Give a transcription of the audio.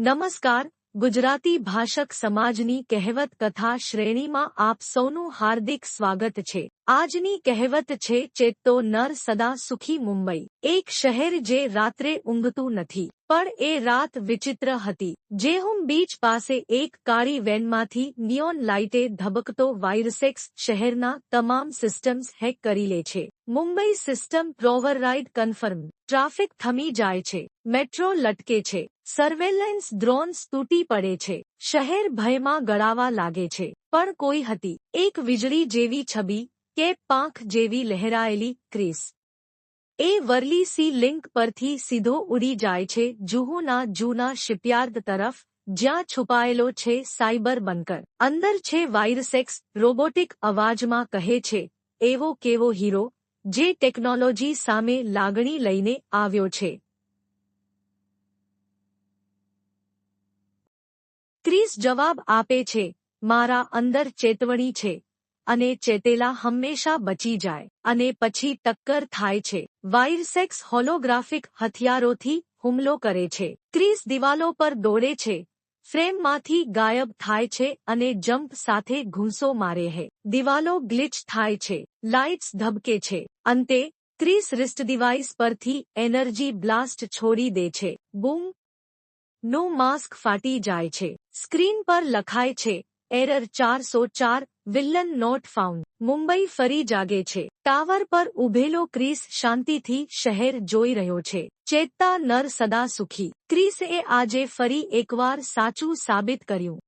નમસ્કાર, ગુજરાતી ભાષક સમાજની કહેવત કથા શ્રેણીમાં આપ સૌનું હાર્દિક સ્વાગત છે. આજની કહેવત છે, ચેત્તો નર સદા સુખી મુંબઈ. એક શહેર જે રાત્રે ઊંઘતું નથી, પણ એ રાત વિચિત્ર હતી. જેહુમ બીચ પાસે એક કાળી વેનમાંથી નિયોન લાઇટે ધબકતો વાયરસેક્સ શહેરના તમામ સિસ્ટમ્સ હેક કરી લે છે. Mumbai system પ્રોવરરાઇડ confirm. ટ્રાફિક થમી જાય છે. મેટ્રો લટકે છે. સર્વેલન્સ ડ્રોન્સ તૂટી પડે છે. શહેર ભયમાં ગળાવા લાગે છે. પણ કોઈ હતી. એક વીજળી જેવી છબી કે પાંખ જેવી લહેરાયેલી ક્રિસ. એ વરલી સી લિંક પરથી સીધો ઉડી જાય છે જુહુના જૂના શિપયાર્ડ તરફ, જ્યાં છુપાયેલો છે સાયબર બંકર અંદર છે વાયરસેક્સ રોબોટિક અવાજમાં કહે છે, એવો કેવો હીરો, જે ટેકનોલોજી સામે લાગણી લઈને આવ્યો છે. ક્રિસ જવાબ આપે છે, મારા અંદર ચેતવણી છે, અને ચેતેલા હંમેશા બચી જાય, અને પછી ટક્કર થાય છે. વાયરસેક્સ હોલોગ્રાફિક હથિયારોથી હુમલો કરે છે. ક્રીસ દિવાલો પર દોડે છે, ફ્રેમમાંથી ગાયબ થાય છે અને જમ્પ સાથે ઘૂંસો મારે છે દિવાલો ગ્લિચ થાય છે, લાઇટ્સ ધબકે છે. અંતે, ક્રીસ રિસ્ટ ડિવાઇસ પરથી એનર્જી બ્લાસ્ટ છોડી દે છે. બૂમ નું માસ્ક ફાટી જાય છે. સ્ક્રીન પર લખાય છે, એરર ચારસો ચાર, વિલ્લન નોટ ફાઉન્ડ. મુંબઈ ફરી જાગે છે. ટાવર પર ઉભેલો ક્રિસ શાંતિથી શહેર જોઈ રહ્યો છે. ચેતતા નર સદા સુખી. ક્રિસે આજે ફરી એકવાર સાચું સાબિત કર્યું.